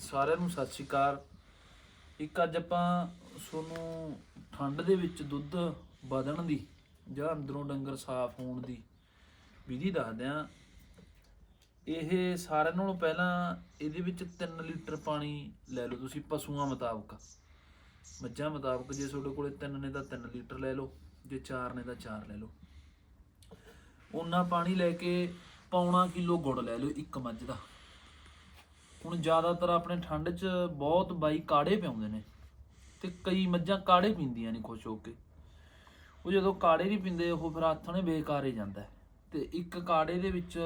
ਸਾਰਿਆਂ ਨੂੰ ਸਤਿ ਸ਼੍ਰੀ ਅਕਾਲ। ਇੱਕ ਅੱਜ ਆਪਾਂ ਤੁਹਾਨੂੰ ਠੰਡ ਦੇ ਵਿੱਚ ਦੁੱਧ ਵਧਣ ਦੀ ਜਾਂ ਅੰਦਰੋਂ ਡੰਗਰ ਸਾਫ਼ ਹੋਣ ਦੀ ਵਿਧੀ ਦੱਸਦੇ ਆ ਇਹ ਸਾਰਿਆਂ ਨਾਲੋਂ ਪਹਿਲਾਂ ਇਹਦੇ ਵਿੱਚ 3 ਲੀਟਰ ਪਾਣੀ ਲੈ ਲਓ ਤੁਸੀਂ ਪਸ਼ੂਆਂ ਮੁਤਾਬਕ। ਮੱਝਾਂ ਮੁਤਾਬਕ ਜੇ ਤੁਹਾਡੇ ਕੋਲੇ 3 ਨੇ ਤਾਂ 3 ਲੀਟਰ ਲੈ ਲਓ, ਜੇ 4 ਨੇ ਤਾਂ 4 ਲੈ ਲਓ। ਉਹਨਾਂ ਪਾਣੀ ਲੈ ਕੇ ਪੌਣਾ ਕਿਲੋ ਗੁੜ ਲੈ ਲਓ ਇੱਕ ਮੱਝ ਦਾ। ਹੁਣ ਜ਼ਿਆਦਾਤਰ ਆਪਣੇ ਠੰਡ 'ਚ ਬਹੁਤ ਬਾਈ ਕਾੜੇ ਪਿਆਉਂਦੇ ਨੇ ਤੇ ਕਈ ਮੱਝਾਂ ਕਾੜੇ ਪੀਂਦੀਆਂ ਨੇ ਖੁਸ਼ ਹੋ ਕੇ। ਉਹ ਜਦੋਂ ਕਾੜੇ ਨਹੀਂ ਪੀਂਦੇ ਉਹ ਫਿਰ ਹੱਥ ਨੇ ਬੇਕਾਰ ਹੀ ਜਾਂਦਾ ਹੈ। ਤੇ ਇੱਕ ਕਾੜੇ ਦੇ ਵਿੱਚ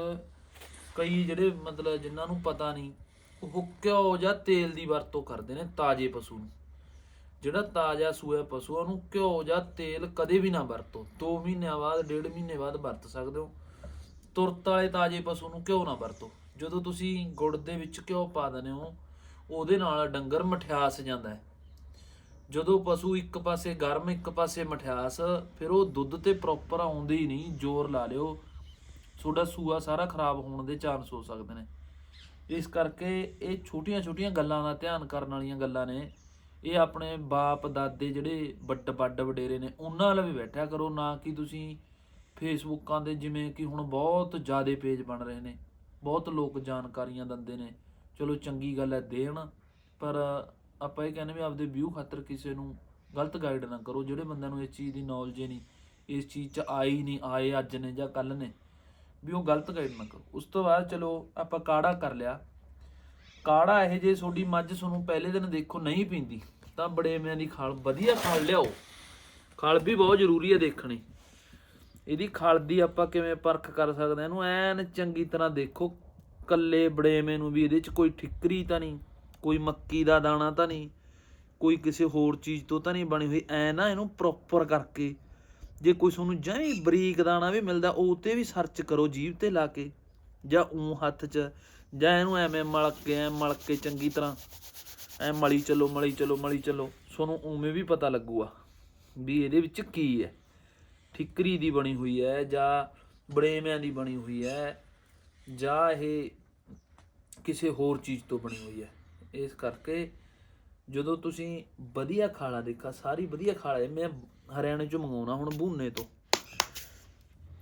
ਕਈ ਜਿਹੜੇ ਮਤਲਬ ਜਿਨ੍ਹਾਂ ਨੂੰ ਪਤਾ ਨਹੀਂ ਉਹ ਘਿਓ ਜਾਂ ਤੇਲ ਦੀ ਵਰਤੋਂ ਕਰਦੇ ਨੇ ਤਾਜ਼ੇ ਪਸ਼ੂ ਨੂੰ। ਜਿਹੜਾ ਤਾਜ਼ਾ ਸੂਆ ਪਸ਼ੂ ਆ, ਉਹਨੂੰ ਘਿਓ ਜਾਂ ਤੇਲ ਕਦੇ ਵੀ ਨਾ ਵਰਤੋ। 2 ਮਹੀਨਿਆਂ ਬਾਅਦ ਡੇਢ ਮਹੀਨੇ ਬਾਅਦ ਵਰਤ ਸਕਦੇ ਹੋ। ਤੁਰਤ ਵਾਲੇ ਤਾਜ਼ੇ ਪਸ਼ੂ ਨੂੰ ਘਿਓ ਨਾ ਵਰਤੋ। ਜਦੋਂ ਤੁਸੀਂ ਗੁੜ ਦੇ ਵਿੱਚ ਘਿਓ ਪਾ ਦਿੰਦੇ ਹੋ, ਉਹਦੇ ਨਾਲ ਡੰਗਰ ਮਠਿਆਸ ਜਾਂਦਾ ਹੈ। ਜਦੋਂ ਪਸ਼ੂ ਇੱਕ ਪਾਸੇ ਗਰਮ, ਇੱਕ ਪਾਸੇ ਮਠਿਆਸ, ਫਿਰ ਉਹ ਦੁੱਧ ਤੇ ਪ੍ਰੋਪਰ ਆਉਂਦੇ ਹੀ ਨਹੀਂ, ਜ਼ੋਰ ਲਾ ਲਿਓ। ਤੁਹਾਡਾ ਸੂਆ ਸਾਰਾ ਖਰਾਬ ਹੋਣ ਦੇ ਚਾਂਸ ਹੋ ਸਕਦੇ ਨੇ। ਇਸ ਕਰਕੇ ਇਹ ਛੋਟੀਆਂ-ਛੋਟੀਆਂ ਗੱਲਾਂ ਦਾ ਧਿਆਨ ਕਰਨ ਵਾਲੀਆਂ ਗੱਲਾਂ ਨੇ। ਇਹ ਆਪਣੇ ਬਾਪ, ਦਾਦੇ ਜਿਹੜੇ ਵੱਡ ਵੱਡ ਵਡੇਰੇ ਨੇ, ਉਹਨਾਂ ਨਾਲ ਵੀ ਬੈਠਿਆ ਕਰੋ, ਨਾ ਕਿ ਤੁਸੀਂ ਫੇਸਬੁੱਕਾਂ ਦੇ ਜਿਵੇਂ ਕਿ ਹੁਣ ਬਹੁਤ ਜ਼ਿਆਦਾ ਪੇਜ ਬਣ ਰਹੇ ਨੇ। ਬਹੁਤ ਲੋਕ ਜਾਣਕਾਰੀਆਂ ਦਿੰਦੇ ਨੇ। ਚਲੋ ਚੰਗੀ ਗੱਲ ਹੈ, ਦੇਣ। ਪਰ ਆਪਾਂ ਇਹ ਕਹਿੰਦੇ ਵੀ ਆਪਦੇ ਵਿਊ ਖਾਤਰ ਕਿਸੇ ਨੂੰ ਗਲਤ ਗਾਈਡ ਨਾ ਕਰੋ। ਜਿਹੜੇ ਬੰਦਿਆਂ ਨੂੰ ਇਸ ਚੀਜ਼ ਦੀ ਨੌਲੇਜ ਨਹੀਂ, ਇਸ ਚੀਜ਼ 'ਚ ਆਈ ਨਹੀਂ, ਆਏ ਅੱਜ ਨੇ ਜਾਂ ਕੱਲ ਨੇ, ਵੀ ਉਹ ਗਲਤ ਗਾਈਡ ਨਾ ਕਰੋ। ਉਸ ਤੋਂ ਬਾਅਦ ਚਲੋ ਆਪਾਂ ਕਾੜਾ ਕਰ ਲਿਆ। ਕਾੜਾ ਇਹ ਜੇ ਤੁਹਾਡੀ ਮੱਝ ਤੁਹਾਨੂੰ ਪਹਿਲੇ ਦਿਨ ਦੇਖੋ ਨਹੀਂ ਪੀਂਦੀ, ਤਾਂ ਬੜੇਵਿਆਂ ਦੀ ਖਾਲ, ਵਧੀਆ ਖਾਲ ਲਿਆਓ। ਖਾਲ ਵੀ ਬਹੁਤ ਜ਼ਰੂਰੀ ਹੈ ਦੇਖਣੀ। ਇਹਦੀ ਖਲ ਦੀ ਆਪਾਂ ਕਿਵੇਂ ਪਰਖ ਕਰ ਸਕਦੇ ਹਾਂ? ਇਹਨੂੰ ਐਨ ਚੰਗੀ ਤਰ੍ਹਾਂ ਦੇਖੋ। ਕੱਲੇ ਬੜੇਵੇਂ ਨੂੰ ਵੀ ਇਹਦੇ 'ਚ ਕੋਈ ਠਿਕਰੀ ਤਾਂ ਨਹੀਂ, ਕੋਈ ਮੱਕੀ ਦਾ ਦਾਣਾ ਤਾਂ ਨਹੀਂ, ਕੋਈ ਕਿਸੇ ਹੋਰ ਚੀਜ਼ ਤੋਂ ਤਾਂ ਨਹੀਂ ਬਣੀ ਹੋਈ। ਐ ਨਾ ਇਹਨੂੰ ਪ੍ਰੋਪਰ ਕਰਕੇ ਜੇ ਕੋਈ ਤੁਹਾਨੂੰ ਜਮੀ ਬਰੀਕ ਦਾਣਾ ਵੀ ਮਿਲਦਾ, ਉਹ ਤੇ ਵੀ ਸਰਚ ਕਰੋ ਜੀਭ ਤੇ ਲਾ ਕੇ, ਜਾਂ ਉਂ ਹੱਥ 'ਚ, ਜਾਂ ਇਹਨੂੰ ਐਵੇਂ ਮਲ ਕੇ, ਐ ਮਲ ਕੇ ਚੰਗੀ ਤਰ੍ਹਾਂ, ਐ ਮਲੀ ਚੱਲੋ, ਮਲੀ ਚਲੋ, ਮਲੀ ਚੱਲੋ। ਤੁਹਾਨੂੰ ਉਵੇਂ ਵੀ ਪਤਾ ਲੱਗੂਗਾ ਵੀ ਇਹਦੇ ਵਿੱਚ ਕੀ ਹੈ। ਠਿਕਰੀ ਦੀ ਬਣੀ ਹੋਈ ਹੈ ਜਾਂ ਬੜੇਵਿਆਂ ਦੀ ਬਣੀ ਹੋਈ ਹੈ ਜਾਂ ਇਹ ਕਿਸੇ ਹੋਰ ਚੀਜ਼ ਤੋਂ ਬਣੀ ਹੋਈ ਹੈ। ਇਸ ਕਰਕੇ ਜਦੋਂ ਤੁਸੀਂ ਵਧੀਆ ਖਾਲਾ ਦੇਖਾ ਸਾਰੀ ਵਧੀਆ ਖਾਲਾ ਹੈ ਮੈਂ ਹਰਿਆਣੇ ਚੋਂ ਮੰਗਾਉਣਾ ਹੁਣ ਬੂਨੇ ਤੋਂ।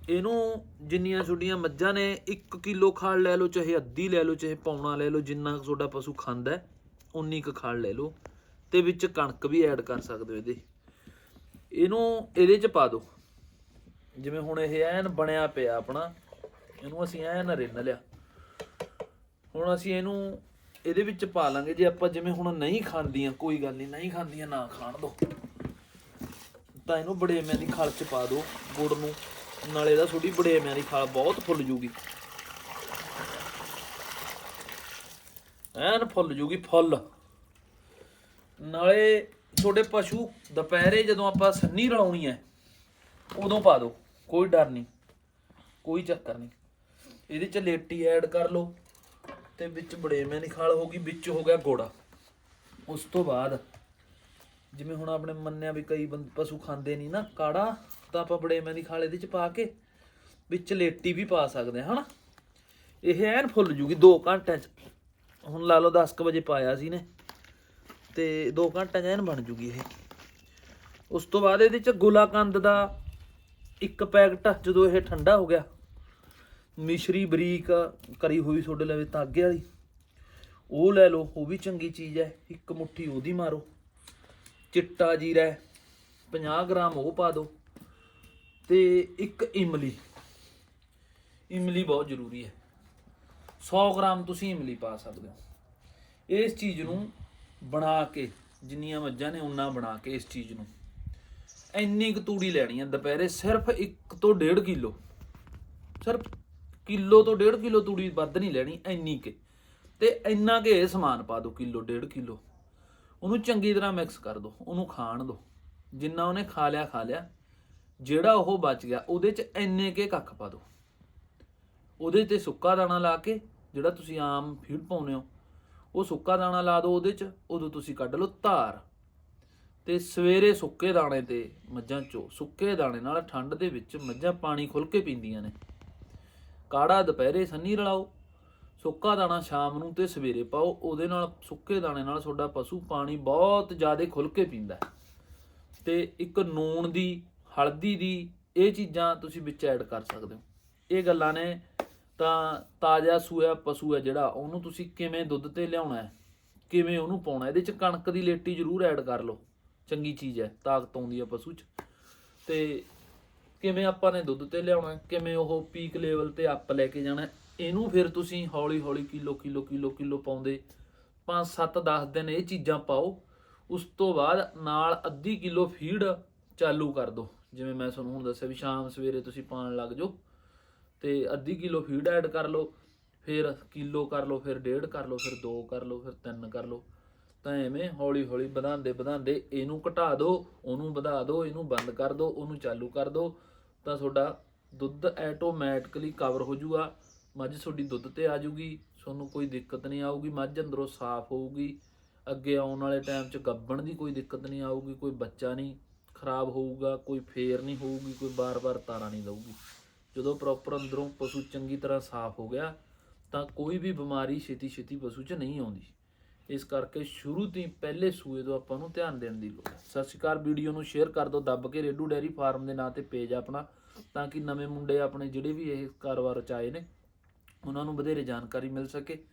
ਇਹਨੂੰ ਜਿੰਨੀਆਂ ਛੋਟੀਆਂ ਮੱਝਾਂ ਨੇ 1 ਕਿਲੋ ਖਾਲ ਲੈ ਲਓ ਚਾਹੇ ਅੱਧੀ ਲੈ ਲਓ ਚਾਹੇ ਪੌਣਾ ਲੈ ਲਓ ਜਿੰਨਾ ਕੁ ਤੁਹਾਡਾ ਪਸ਼ੂ ਖਾਂਦਾ ਹੈ, ਉਨੀ ਕੁ ਖਾਲ ਲੈ ਲਓ। ਤੇ ਵਿੱਚ ਕਣਕ ਵੀ ਐਡ ਕਰ ਸਕਦੇ ਹੋ ਇਹਦੇ। ਇਹਨੂੰ ਇਹਦੇ ਚ ਪਾ ਦਿਓ। ਜਿਵੇਂ ਹੁਣ ਇਹ ਐਨ ਬਣਿਆ ਪਿਆ ਆਪਣਾ, ਇਹਨੂੰ ਅਸੀਂ ਐਨ ਰਿੰਨ ਲਿਆ। ਹੁਣ ਅਸੀਂ ਇਹਨੂੰ ਇਹਦੇ ਵਿੱਚ ਪਾ ਲਾਂਗੇ, ਜੇ ਆਪਾਂ ਜਿਵੇਂ ਹੁਣ ਨਹੀਂ ਖਾਂਦੀਆਂ, ਕੋਈ ਗੱਲ ਨਹੀਂ ਨਹੀਂ ਖਾਂਦੀਆਂ ਨਾ ਖਾਣ ਦੋ। ਤਾਂ ਇਹਨੂੰ ਬੜੇਮਿਆਂ ਦੀ ਖਲ ਚ ਪਾ ਦਿਓ ਗੁੜ ਨੂੰ। ਨਾਲੇ ਦਾ ਤੁਹਾਡੀ ਬੜੇਮਿਆਂ ਦੀ ਖਲ ਬਹੁਤ ਫੁੱਲ ਜੂਗੀ। ਐਨ ਫੁੱਲ ਜੂਗੀ, ਫੁੱਲ। ਨਾਲੇ ਤੁਹਾਡੇ ਪਸ਼ੂ ਦੁਪਹਿਰੇ ਜਦੋਂ ਆਪਾਂ ਸੰਨੀ ਰਲਾਉਣੀ ਹੈ, ਉਦੋਂ ਪਾ ਦਿਓ ਕੋਈ ਡਰ ਨਹੀਂ, ਕੋਈ ਚੱਕਰ ਨਹੀਂ। ਇਹਦੇ ਚ ਲੇਟੀ ਐਡ ਕਰ ਲਓ ਤੇ ਵਿੱਚ ਬੜੇਵੇਂ ਦੀ ਖਾਲ ਹੋ ਗਈ, ਵਿੱਚ ਹੋ ਗਿਆ ਗੋੜਾ। ਉਸ ਤੋਂ ਬਾਅਦ ਜਿਵੇਂ ਹੁਣ ਆਪਣੇ ਮੰਨਿਆ ਵੀ ਕਈ ਬੰਦ, ਪਸ਼ੂ ਖਾਂਦੇ ਨਹੀਂ ਨਾ, ਕਾੜਾ, ਤਾਂ ਆਪਾਂ ਬੜੇਵੇਂ ਦੀ ਖਾਲ ਇਹਦੇ ਚ ਪਾ ਕੇ ਵਿੱਚ ਲੇਟੀ ਵੀ ਪਾ ਸਕਦੇ ਹਾਂ ਹਨਾ? ਇਹ ਐਨ ਫੁੱਲ ਜੂਗੀ 2 ਘੰਟਿਆਂ ਚ। ਹੁਣ ਲਾ ਲਓ 10 ਕੁ ਵਜੇ ਪਾਇਆ ਸੀ ਨੇ ਤੇ 2 ਘੰਟਿਆਂ ਚ ਐਨ ਬਣ ਜੂਗੀ ਇਹ। ਉਸ ਤੋਂ ਬਾਅਦ ਇਹਦੇ ਚ ਗੁਲਾਕੰਦ ਦਾ ਇੱਕ ਪੈਕਟ ਜਦੋਂ ਇਹ ਠੰਡਾ ਹੋ ਗਿਆ ਮਿਸ਼ਰੀ ਬਰੀਕ ਕਰੀ ਹੋਈ ਤੁਹਾਡੇ ਲਵੇ ਤਾਗੇ ਵਾਲੀ। ਉਹ ਲੈ ਲਓ ਉਹ ਵੀ ਚੰਗੀ ਚੀਜ਼ ਹੈ ਇੱਕ ਮੁੱਠੀ ਉਹਦੀ ਮਾਰੋ। ਚਿੱਟਾ ਜੀਰਾ ਹੈ, 50 ਗ੍ਰਾਮ ਉਹ ਪਾ ਦਿਓ। ਤੇ ਇੱਕ ਇਮਲੀ। ਇਮਲੀ ਬਹੁਤ ਜ਼ਰੂਰੀ ਹੈ। 100 ਗ੍ਰਾਮ ਤੁਸੀਂ ਇਮਲੀ ਪਾ ਸਕਦੇ ਹੋ। ਇਸ ਚੀਜ਼ ਨੂੰ ਬਣਾ ਕੇ ਜਿੰਨੀਆਂ ਮੱਝਾਂ ਨੇ ਉਨਾ ਬਣਾ ਕੇ ਇਸ ਚੀਜ਼ ਨੂੰ। ਇੰਨੀ ਕੁ ਤੂੜੀ ਲੈਣੀ ਹੈ ਦੁਪਹਿਰੇ ਸਿਰਫ 1 ਤੋਂ 1.5 ਕਿਲੋ। ਸਿਰਫ ਕਿਲੋ ਤੋਂ 1.5 ਕਿਲੋ ਤੂੜੀ ਵੱਧ ਨਹੀਂ ਲੈਣੀ, ਇੰਨੀ ਕਿ। ਤੇ ਇੰਨਾ ਕਿ ਇਹ ਸਮਾਨ ਪਾ ਦਿਓ, ਕਿਲੋ 1.5 ਕਿਲੋ। ਉਹਨੂੰ ਚੰਗੀ ਤਰ੍ਹਾਂ ਮਿਕਸ ਕਰ ਦਿਓ, ਉਹਨੂੰ ਖਾਣ ਦਿਓ। ਜਿੰਨਾ ਉਹਨੇ ਖਾ ਲਿਆ ਖਾ ਲਿਆ। ਜਿਹੜਾ ਉਹ ਬਚ ਗਿਆ, ਉਹਦੇ ਚ ਇੰਨੇ ਕੇ ਕੱਖ ਪਾ ਦਿਓ। ਉਹਦੇ ਤੇ ਸੁੱਕਾ ਦਾਣਾ ਲਾ ਕੇ, ਜਿਹੜਾ ਤੁਸੀਂ ਆਮ ਫੀਡ ਪਾਉਂਦੇ ਹੋ, ਉਹ ਸੁੱਕਾ ਦਾਣਾ ਲਾ ਦਿਓ ਉਹਦੇ ਚ, ਉਦੋਂ ਤੁਸੀਂ ਕੱਢ ਲਓ ਧਾਰ। ਤੇ ਸਵੇਰੇ ਸੁੱਕੇ ਦਾਣੇ ਤੇ ਮੱਝਾਂ ਚੋ, ਸੁੱਕੇ ਦਾਣੇ ਨਾਲ ਠੰਡ ਦੇ ਵਿੱਚ ਮੱਝਾਂ ਪਾਣੀ ਖੁੱਲ ਕੇ ਪੀਂਦੀਆਂ ਨੇ। ਕਾੜਾ ਦੁਪਹਿਰੇ ਸੰਨੀ ਰਲਾਓ, ਸੁੱਕਾ ਦਾਣਾ ਸ਼ਾਮ ਨੂੰ ਤੇ ਸਵੇਰੇ ਪਾਓ, ਉਹਦੇ ਨਾਲ ਸੁੱਕੇ ਦਾਣੇ ਨਾਲ ਤੁਹਾਡਾ ਪਸ਼ੂ ਪਾਣੀ ਬਹੁਤ ਜ਼ਿਆਦਾ ਖੁੱਲ ਕੇ ਪੀਂਦਾ ਹੈ। ਤੇ ਇੱਕ ਨੂਣ ਦੀ, ਹਲਦੀ ਦੀ ਇਹ ਚੀਜ਼ਾਂ ਤੁਸੀਂ ਵਿੱਚ ਐਡ ਕਰ ਸਕਦੇ ਹੋ। ਇਹ ਗੱਲਾਂ ਨੇ ਤਾਂ ਤਾਜ਼ਾ ਸੂਆ ਪਸ਼ੂ ਹੈ ਜਿਹੜਾ, ਉਹਨੂੰ ਤੁਸੀਂ ਕਿਵੇਂ ਦੁੱਧ ਤੇ ਲਿਆਉਣਾ ਹੈ, ਕਿਵੇਂ ਉਹਨੂੰ ਪਾਉਣਾ ਇਹਦੇ ਚ ਕਣਕ ਦੀ ਲੇਟੀ ਜ਼ਰੂਰ ਐਡ ਕਰ ਲਓ। ਚੰਗੀ ਚੀਜ਼ ਹੈ, ਤਾਕਤ ਆਉਂਦੀ ਹੈ ਪਸ਼ੂ ਚ। ਤੇ ਕਿਵੇਂ ਆਪਾਂ ਨੇ ਦੁੱਧ ਤੇ ਲਿਆਉਣਾ, ਕਿਵੇਂ ਉਹ ਪੀਕ ਲੈਵਲ ਤੇ ਅਪ ਲੈ ਕੇ ਜਾਣਾ, ਇਹਨੂੰ ਫਿਰ ਤੁਸੀਂ ਹੌਲੀ ਹੌਲੀ ਕਿਲੋ ਕਿਲੋ ਕਿਲੋ ਕਿਲੋ ਪਾਉਂਦੇ। 5 7 10 ਦਿਨ ਇਹ ਚੀਜ਼ਾਂ ਪਾਓ। ਉਸ ਤੋਂ ਬਾਅਦ ਨਾਲ ਅੱਧੀ ਕਿਲੋ ਫੀਡ ਚਾਲੂ ਕਰ ਦਿਓ ਜਿਵੇਂ ਮੈਂ ਤੁਹਾਨੂੰ ਹੁਣ ਦੱਸਿਆ ਵੀ ਸ਼ਾਮ ਸਵੇਰੇ ਤੁਸੀਂ ਪਾਣ ਲੱਗ ਜਾਓ, ਤੇ ਅੱਧੀ ਕਿਲੋ ਫੀਡ ਐਡ ਕਰ ਲਓ, ਫਿਰ ਕਿਲੋ ਕਰ ਲਓ, ਫਿਰ ਡੇਢ ਕਰ ਲਓ, ਫਿਰ 2 ਕਰ ਲਓ, ਫਿਰ 3 ਕਰ ਲਓ। ਤਾਂ ਐਵੇਂ ਹੌਲੀ ਹੌਲੀ ਵਧਾਉਂਦੇ ਵਧਾਉਂਦੇ ਇਹਨੂੰ ਘਟਾ ਦਿਓ, ਉਹਨੂੰ ਵਧਾ ਦਿਓ, ਇਹਨੂੰ ਬੰਦ ਕਰ ਦਿਓ, ਉਹਨੂੰ ਚਾਲੂ ਕਰ ਦਿਓ, ਤਾਂ ਤੁਹਾਡਾ ਦੁੱਧ ਆਟੋਮੈਟਿਕਲੀ ਕਵਰ ਹੋ ਜਾਊਗਾ। ਮੱਝ ਤੁਹਾਡੀ ਦੁੱਧ ਤੇ ਆ ਜਾਊਗੀ, ਤੁਹਾਨੂੰ ਕੋਈ ਦਿੱਕਤ ਨਹੀਂ ਆਊਗੀ, ਮੱਝ ਅੰਦਰੋਂ ਸਾਫ਼ ਹੋਊਗੀ। ਅੱਗੇ ਆਉਣ ਵਾਲੇ ਟਾਈਮ 'ਚ ਗੱਬਣ ਦੀ ਕੋਈ ਦਿੱਕਤ ਨਹੀਂ ਆਊਗੀ, ਕੋਈ ਬੱਚਾ ਨਹੀਂ ਖਰਾਬ ਹੋਊਗਾ, ਕੋਈ ਫੇਰ ਨਹੀਂ ਹੋਊਗੀ, ਕੋਈ ਬਾਰ-ਬਾਰ ਤਾਰਾ ਨਹੀਂ ਲਊਗੀ ਜਦੋਂ ਪ੍ਰੋਪਰ ਅੰਦਰੋਂ ਪਸ਼ੂ ਚੰਗੀ ਤਰ੍ਹਾਂ ਸਾਫ਼ ਹੋ ਗਿਆ, ਤਾਂ ਕੋਈ ਵੀ ਬਿਮਾਰੀ ਛੇਤੀ ਛੇਤੀ ਪਸ਼ੂ 'ਚ ਨਹੀਂ ਆਉਂਦੀ। ਇਸ ਕਰਕੇ ਸ਼ੁਰੂ ਤੋਂ ਹੀ ਪਹਿਲੇ ਸੂਏ ਤੋਂ ਆਪਾਂ ਨੂੰ ਧਿਆਨ ਦੇਣ ਦੀ ਲੋੜ ਹੈ। ਸਤਿ ਸ਼੍ਰੀ ਅਕਾਲ, ਵੀਡੀਓ ਨੂੰ ਸ਼ੇਅਰ ਕਰ ਦਿਓ, ਦੱਬ ਕੇ ਰੇਡੂ ਡੈਰੀ ਫਾਰਮ ਦੇ ਨਾਂ ਤੇ ਪੇਜ ਆਪਣਾ, ਤਾਂ ਕਿ ਨਵੇਂ ਮੁੰਡੇ ਆਪਣੇ ਜਿਹੜੇ ਵੀ ਇਹ ਕਾਰੋਬਾਰ ਚ ਆਏ ਨੇ, ਉਹਨਾਂ ਨੂੰ ਵਧੇਰੇ ਜਾਣਕਾਰੀ ਮਿਲ ਸਕੇ।